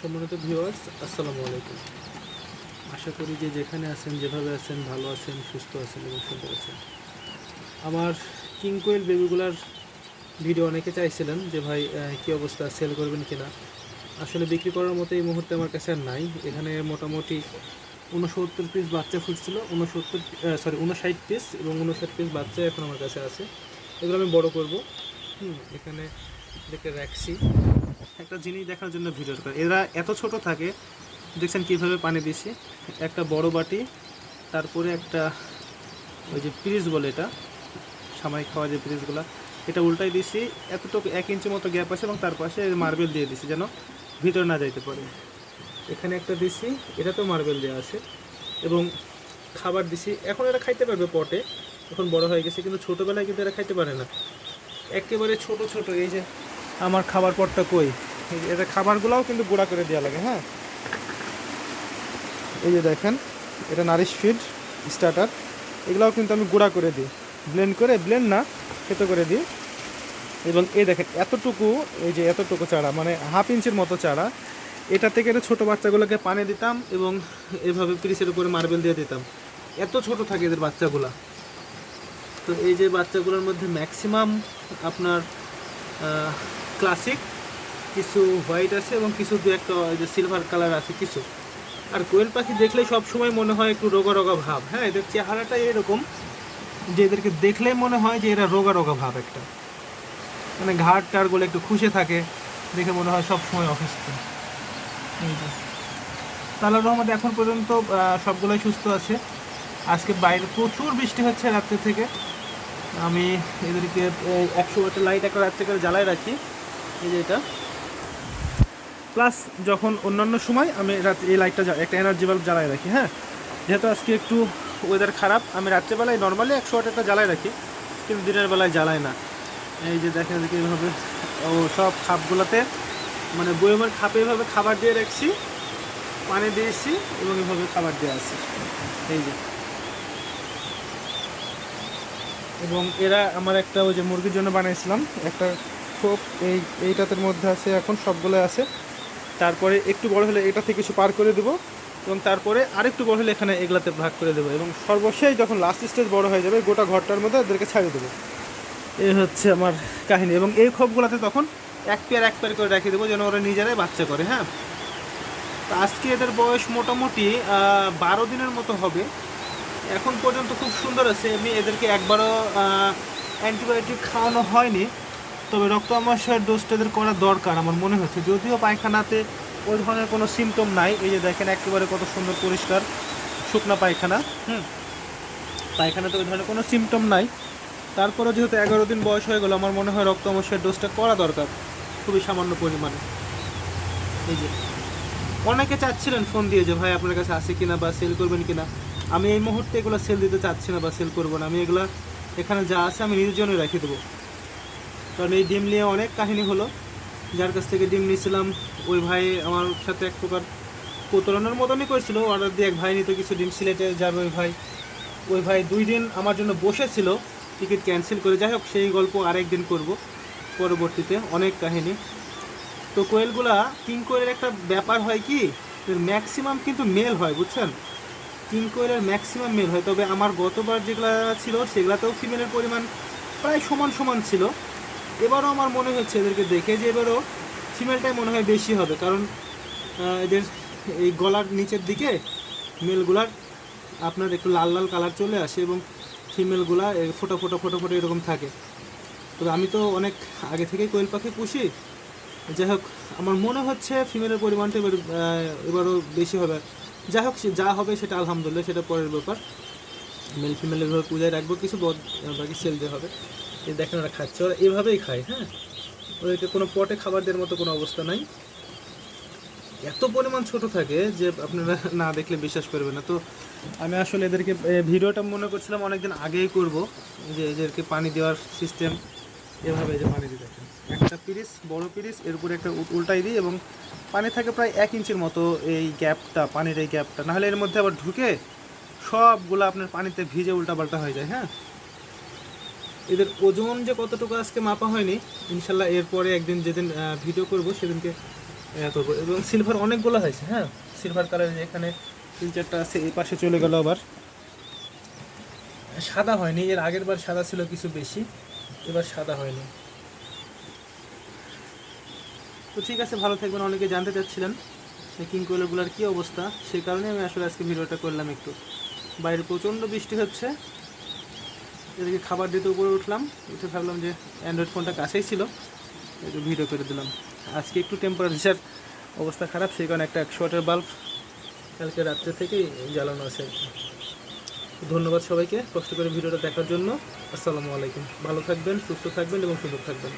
সম্মানিত ভিউয়ার্স আসসালামু আলাইকুম। আশা করি যে যেখানে আছেন, যেভাবে আছেন, ভালো আছেন, সুস্থ আছেন এবং সুন্দর আছেন। আমার কিং কোয়েল বেবিগুলার ভিডিও অনেকে চাইছিলেন যে, ভাই কী অবস্থা? সেল করবেন কিনা? আসলে বিক্রি করার মতো এই মুহূর্তে আমার কাছে আর নাই। এখানে মোটামুটি উনসত্তর পিস বাচ্চা ফুটছিল উনসত্তর সরি উনষাট পিস এবং উনষাট পিস বাচ্চা এখন আমার কাছে আছে। এগুলো আমি বড় করব। হুম, এখানে দেখে রাখছি। একটা জিনিস দেখার জন্য ভিডিও করে। এরা এত ছোট থাকে, দেখছেন কীভাবে পানি দিছি একটা বড় বাটি, তারপরে একটা ওই যে ফ্রিজ বলে এটা, সাময়িক খাওয়া যে ফ্রিজগুলো এটা উল্টাই দিছি এতটুকু এক ইঞ্চি মতো গ্যাপ আছে এবং তার পাশে মার্বেল দিয়ে দিছি যেন ভিতরে না যাইতে পারে। এখানে একটা দিছি এটাতেও মার্বেল দেওয়া আছে, এবং খাবার দিছি এখন এরা খাইতে পারবে পটে, এখন বড় হয়ে গেছে, কিন্তু ছোটোবেলায় কিন্তু এরা খাইতে পারে না। একেবারে ছোট ছোট, এই যে আমার খাবার পটটা কই? এটা খাবারগুলোও কিন্তু গুঁড়া করে দেওয়া লাগে হ্যাঁ? এই যে দেখেন, এটা নারিশ ফিড, স্টার্টার, এগুলাও কিন্তু আমি গুঁড়া করে দিই। ব্লেন্ড করে ব্লেন্ড না, খেতে করে দিই। এবং এই দেখেন, এতটুকু, এই যে এতটুকু চারা মানে হাফ ইঞ্চির মতো চারা, এটা থেকে এটা ছোটো বাচ্চাগুলোকে পানি দিতাম এবং এভাবে পিরিসের উপরে মার্বেল দিয়ে দিতাম। এত ছোট থাকে এদের বাচ্চাগুলা। তো এই যে বাচ্চাগুলোর মধ্যে ম্যাক্সিমাম আপনার ক্লাসিক কিছু হোয়াইট আছে এবং কিছু দু একটা যে সিলভার কালার আছে কিছু। আর কোয়েল পাখি দেখলেই সব সময় মনে হয় একটু রোগা রোগা ভাব। হ্যাঁ এদের চেহারাটা এরকম যে এদেরকে দেখলেই মনে হয় যে এরা রোগা রোগা ভাব একটা। মানে ঘাট টাড়গুলো একটু খুশে থাকে, দেখে মনে হয় সব সময় অসুস্থ তালার রহমত, এখন পর্যন্ত সবগুলোই সুস্থ আছে। আজকে বাইরে প্রচুর বৃষ্টি হচ্ছে রাত্রে থেকে। আমি এদেরকে একশো ওয়াটের লাইট একটা রাত্রে করে জ্বালায় রাখি। এই যে এটা। প্লাস যখন অন্যান্য সময় আমি রাত এই লাইটটা একটা এনার্জি বাল্ব জ্বালায় রাখি হ্যাঁ? যেহেতু আজকে একটু ওয়েদার খারাপ, আমি রাত্রেবেলায় নর্মালি একশো ওয়াটেরটা জ্বালায় রাখি, কিন্তু দিনের বেলায় জ্বালায় না। এই যে দেখেন দেখি এইভাবে ও সব খাপগুলোতে মানে বইমের খাপে এইভাবে খাবার দিয়ে রাখছি, পানি দিয়েছি এবং এইভাবে খাবার দিয়ে আছে। এই যে। এবং এরা আমার একটা ওই যে মুরগির জন্য বানিয়েছিলাম একটা খোপ, এই এইটাতের মধ্যে আছে, এখন সবগুলো আছে। তারপরে একটু বড় হলে এটা থেকে কিছু পার করে দেবো এবং তারপরে আরেকটু বড় হলে এখানে এগুলাতে ভাগ করে দেবো এবং সর্বশেষ যখন লাস্ট স্টেজ বড় হয়ে যাবে গোটা ঘরটার মধ্যে এদেরকে ছাড়িয়ে দেবো। এই হচ্ছে আমার কাহিনী এবং এই খোপগুলোতে তখন এক পেয়ার এক পেয়ার করে রেখে দেবো যেন ওরা নিজেরাই বাচ্চা করে হ্যাঁ? তো আজকে এদের বয়স মোটামুটি বারো দিনের মতো হবে। এখন পর্যন্ত খুব সুন্দর আছে আমি এদেরকে একবারও অ্যান্টিবায়োটিক খাওয়ানো হয়নি। তবে রক্ত আমাশয়ের ডোজটা এদের করা দরকার আমার মনে হচ্ছে। যদিও পায়খানাতে ওই ধরনের কোনো সিমটম নাই, এই যে দেখেন একেবারে কত সুন্দর পরিষ্কার শুকনা পায়খানা, হুম? পায়খানাতে ওই ধরনের কোনো সিমটম নাই। তারপরে যেহেতু এগারো দিন বয়স হয়ে গেলো, আমার মনে হয় রক্ত আমাশয়ের ডোজটা করা দরকার, খুবই সামান্য পরিমাণে। এই যে, অনেকে চাচ্ছিলেন ফোন দিয়ে যে, ভাই, আপনার কাছে আছে কিনা বা সেল করবেন কিনা? আমি এই মুহূর্তে এগুলো সেল দিতে চাচ্ছি না বা সেল করব না। আমি এগুলো এখানে যা আছে আমি নিজের জন্যই রেখে দেবো। কারণ এই ডিম নিয়ে অনেক কাহিনী হলো। যার কাছ থেকে ডিম নিয়েছিলাম, ওই ভাই আমার সাথে এক প্রকার কোতরানোর মতনই করেছিল। অর্ডার দিয়ে এক ভাই নিত কিছু ডিম সিলেটে যাবে ওই ভাই। ওই ভাই দুই দিন আমার জন্য বসেছিল, টিকিট ক্যান্সেল করে। যাই হোক, সেই গল্প আরেক দিন করব পরবর্তীতে। অনেক কাহিনী। তো কোয়েলগুলা কিং কোয়েলের একটা ব্যাপার হয় কি ম্যাক্সিমাম কিন্তু মেল হয়, বুঝছেন? কিং কোয়েলের ম্যাক্সিমাম মেল হয়। তবে আমার গতবার যেগুলা ছিল, সেগুলাতেও ফিমেলের পরিমাণ প্রায় সমান সমান ছিল। এবারও আমার মনে হচ্ছে এদেরকে দেখে যে এবারও ফিমেলটাই মনে হয় বেশি হবে, কারণ এদের এই গলার নিচের দিকে মেলগুলার আপনার একটু লাল লাল কালার চলে আসে এবং ফিমেলগুলা ফোটা ফোটা ফোটা ফোটা এরকম থাকে। তবে আমি তো অনেক আগে থেকেই কোয়েল পাখি পুষি। যাই হোক, আমার মনে হচ্ছে ফিমেলের পরিমাণটা এবার এবারও বেশি হবে। যাই হোক যা হবে সেটা আলহামদুলিল্লাহ, সেটা পরের ব্যাপার। মেল ফিমেল এভাবে পূজায় রাখব, কিছু বাকি সেল দিয়ে হবে। এই দেখেন ওরা খাচ্ছে। ওরা এভাবেই খায় হ্যাঁ? ওদেরকে কোনো পটে খাবার দেওয়ার মতো কোনো অবস্থা নাই। এত পরিমাণ ছোট থাকে যে আপনারা না দেখলে বিশ্বাস করবেন না। তো আমি আসলে এদেরকে ভিডিওটা মনে করছিলাম অনেকদিন আগেই করব, যে এদেরকে পানি দেওয়ার সিস্টেম এভাবে যে পানি দিয়ে দেখেন। একটা পিরিস বড় পিরিস এর উপরে একটা উল্টাই দিই এবং পানি থাকে প্রায় এক ইঞ্চির মতো এই গ্যাপটা, পানির এই গ্যাপটা। নাহলে এর মধ্যে আবার ঢুকে সবগুলো আপনার পানিতে ভিজে উল্টাপাল্টা হয়ে যায় হ্যাঁ? এদের ওজন যে কতটুকু আজকে মাপা হয়নি, ইনশাল্লাহ এরপরে একদিন যেদিন ভিডিও করব, সেদিনকে করব। এবং সিলভার অনেকগুলো হয়েছে হ্যাঁ? সিলভার কালার এখানে তিন চারটা আছে, এই পাশে চলে গেল আবার। সাদা হয়নি, এর আগের বার সাদা ছিল কিছু বেশি, এবার সাদা হয়নি। তো ঠিক আছে, ভালো থাকবেন, অনেকে জানতে চাচ্ছিলেন কিং কোয়েলগুলোর কী অবস্থা। সেই কারণে আমি আসলে আজকে ভিডিওটা করলাম একটু। বাইরে প্রচণ্ড বৃষ্টি হচ্ছে। এদিকে খাবার দিতে উপরে উঠলাম, উঠে ভাবলাম যে অ্যান্ড্রয়েড ফোনটা কাছেই ছিল, একটু ভিডিও করে দিলাম। আজকে একটু টেম্পারেচার অবস্থা খারাপ, সেই কারণে একটা একশো ওয়াটের বাল্ব কালকে রাত্রে থেকেই জ্বালানো আছে ধন্যবাদ সবাইকে, কষ্ট করে ভিডিওটা দেখার জন্য। আসসালামু আলাইকুম। ভালো থাকবেন, সুস্থ থাকবেন এবং সুন্দর থাকবেন।